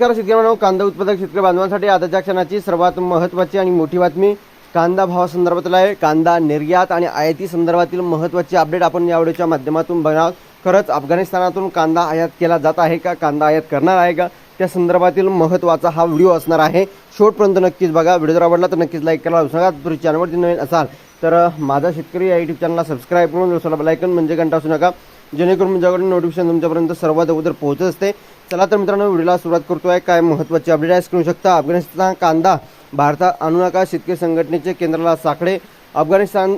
नमस्कार शेतकरी कांदा उत्पादक शेतकरी बांधवांसाठी आताच्या क्षणाची सर्वात महत्त्वाची आणि मोठी बातमी कांदा भावासंदर्भातील आहे. कांदा निर्यात आणि आयाती संदर्भातील महत्त्वाची अपडेट आपण या व्हिडिओच्या माध्यमातून बघणार खरंच अफगाणिस्तानातून कांदा आयात केला जात आहे का? कांदा आयात करणार आहे का? त्या संदर्भातील महत्त्वाचा हा व्हिडिओ असणार आहे. शेवटपर्यंत नक्कीच बघा. व्हिडिओ जर आवडला तर नक्कीच लाईक करायला विसरू तुम्ही चॅनलवरती नवीन असाल तर माझा शेतकरी या यूट्यूब चॅनलला सबस्क्राईब करून दुसरा बेलायकन म्हणजे घंटा असू नका. जेणेकरून तुमच्याकडे नोटिफिकेशन तुमच्यापर्यंत सर्वात अगोदर पोहोचत असते. चला तर मित्रांनो व्हिडिओला सुरुवात करतोय. काय महत्त्वाची अपडेट आहे करू शकता? अफगाणिस्तान कांदा भारतात आणू नका. शेतकरी संघटनेचे केंद्राला साखळे अफगाणिस्तान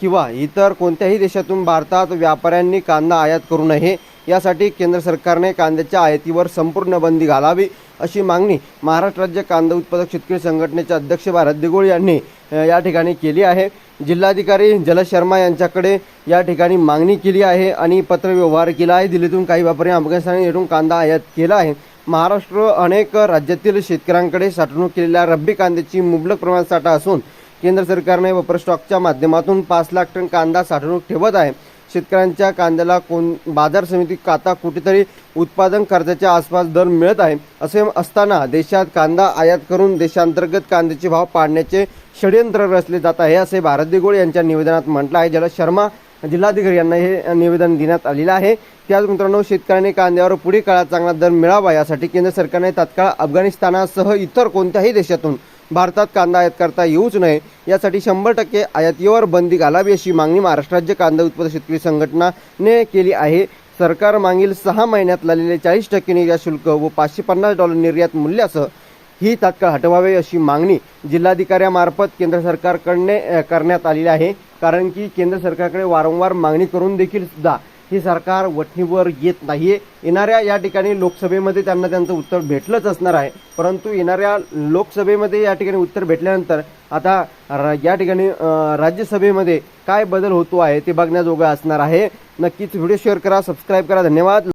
किंवा इतर कोणत्याही देशातून भारतात व्यापाऱ्यांनी कांदा आयात करू नये. यासाठी केंद्र सरकारने कांद्याच्या आयातीवर संपूर्ण बंदी घालावी. अशी मागणी महाराष्ट्र राज्य कांदा उत्पादक शेतकरी संघटनेचे अध्यक्ष भारत दिगोळ यांनी या ठिकाणी केली आहे. जिल्हाधिकारी जल शर्मा यांच्याकडे या ठिकाणी मागणी केली आहे आणि पत्रव्यवहार केला आहे. दिल्लीतून काही व्यापारी अफगाणिस्तान येथून कांदा आयात केला आहे. महाराष्ट्र अनेक राज्यातील शेतकऱ्यांकडे साठवणूक केलेल्या रब्बी कांद्याची मुबलक प्रमाणात साठा असून केंद्र सरकारने वपर स्टॉकच्या माध्यमातून पाच लाख टन कांदा साठवणूक ठेवत आहे. शेतकऱ्यांच्या कांद्याला कोण बाजार समिती आता कुठेतरी उत्पादन खर्चाच्या आसपास दर मिळत आहे. असे असताना देशात कांदा आयात करून देशांतर्गत कांद्याचे भाव पाडण्याचे षडयंत्र रचले जात आहे असे भारत देगोळ यांच्या निवेदनात म्हटलं आहे. ज्याला शर्मा जिल्हाधिकारी यांना हे निवेदन देण्यात आलेलं आहे. त्याच मित्रांनो शेतकऱ्यांनी कांद्यावर पुढील काळात चांगला दर मिळावा यासाठी केंद्र सरकारने तात्काळ अफगाणिस्तानासह इतर कोणत्याही देशातून भारतात कांदा आयात करता येऊच नये यासाठी शंभर टक्के आयातीवर बंदी घालावी अशी मागणी महाराष्ट्र राज्य कांदा उत्पादक शेतकरी संघटनाने केली आहे. सरकार मागील सहा महिन्यात लागलेले चाळीस टक्के निर्यात शुल्क व पाचशे पन्नास डॉलर निर्यात मूल्यासह ही तात्काळ हटवावी अशी मागणी जिल्हाधिकाऱ्यामार्फत केंद्र सरकारकडने करण्यात आलेली आहे. कारण की केंद्र सरकारकडे वारंवार मागणी करून देखील सुद्धा हे सरकार वठणीवर येत नाहीये. येणाऱ्या या ठिकाणी लोकसभेमध्ये त्यांना त्यांचं उत्तर भेटलंच असणार आहे. परंतु येणाऱ्या लोकसभेमध्ये या ठिकाणी उत्तर भेटल्यानंतर आता या ठिकाणी राज्यसभेमध्ये काय बदल होतो आहे ते बघण्याजोगं असणार आहे. नक्कीच व्हिडिओ शेअर करा सबस्क्राईब करा. धन्यवाद.